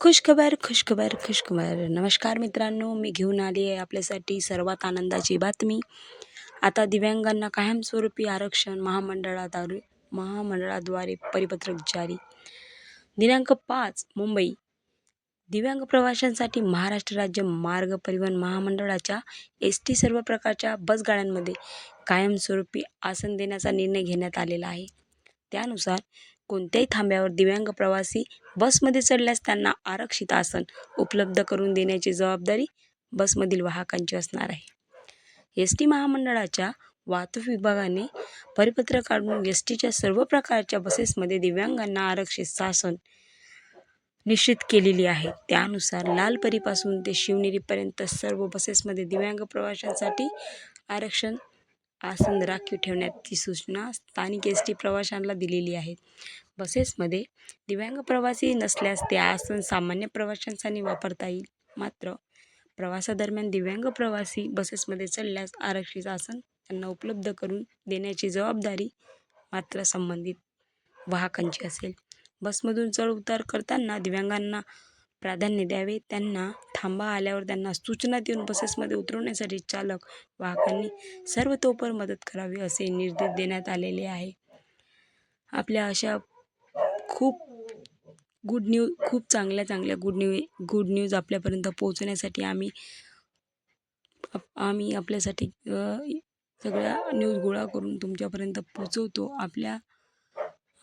खुशखबर खुशखबर खुशखबर. नमस्कार मित्रांनो मी घेऊन आली आहे आपल्यासाठी सर्वात आनंदाची बातमी. आता दिव्यांगांना कायमस्वरूपी आरक्षण महामंडळाद्वारे महामंडळाद्वारे परिपत्रक जारी. दिनांक पाच मुंबई. दिव्यांग प्रवाशांसाठी महाराष्ट्र राज्य मार्ग परिवहन महामंडळाच्या एस टी सर्व प्रकारच्या बसगाड्यांमध्ये कायमस्वरूपी आसन देण्याचा निर्णय घेण्यात आलेला आहे. त्यानुसार कोणत्याही थांब्यावर दिव्यांग प्रवासी बसमध्ये चढल्यास त्यांना आरक्षित आसन उपलब्ध करून देण्याची जबाबदारी बसमधील वाहकांची असणार आहे. एस टी महामंडळाच्या वाहतूक विभागाने परिपत्र काढून एस टीच्या सर्व प्रकारच्या बसेसमध्ये दिव्यांगांना आरक्षित आसन निश्चित केलेली आहे. त्यानुसार लालपरीपासून ते शिवनेरीपर्यंत सर्व बसेसमध्ये दिव्यांग प्रवाशांसाठी आरक्षण आसन राखीव ठेवण्याची सूचना स्थानिक एस टी प्रवाशांना दिलेली आहे. बसेसमध्ये दिव्यांग प्रवासी नसल्यास ते आसन सामान्य प्रवाशांसाठी वापरता येईल. मात्र प्रवासादरम्यान दिव्यांग प्रवासी बसेसमध्ये चढल्यास आरक्षित आसन त्यांना उपलब्ध करून देण्याची जबाबदारी मात्र संबंधित वाहकांची असेल. बसमधून चढ उतार करताना दिव्यांगांना प्राधान्य द्यावे. त्यांना थांबा आल्यावर त्यांना सूचना देऊन बसेसमध्ये उतरवण्यासाठी चालक वाहकांनी सर्वतोपर मदत करावी असे निर्देश देण्यात आलेले आहे. आपल्या अशा खूप गुड न्यूज खूप चांगल्या चांगल्या गुड न्यू गुड न्यूज आपल्यापर्यंत पोहोचण्यासाठी आम्ही आप- आम्ही आपल्यासाठी सगळ्या न्यूज गोळा करून तुमच्यापर्यंत पोचवतो आपल्या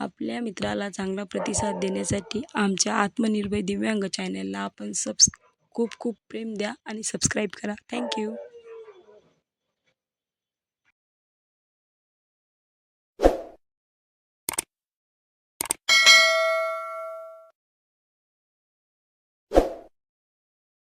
आपल्या मित्राला चांगला प्रतिसाद देण्यासाठी आमच्या आत्मनिर्भर दिव्यांग चॅनलला आपण सबस् खूप खूप प्रेम द्या आणि सबस्क्राईब करा. थँक्यू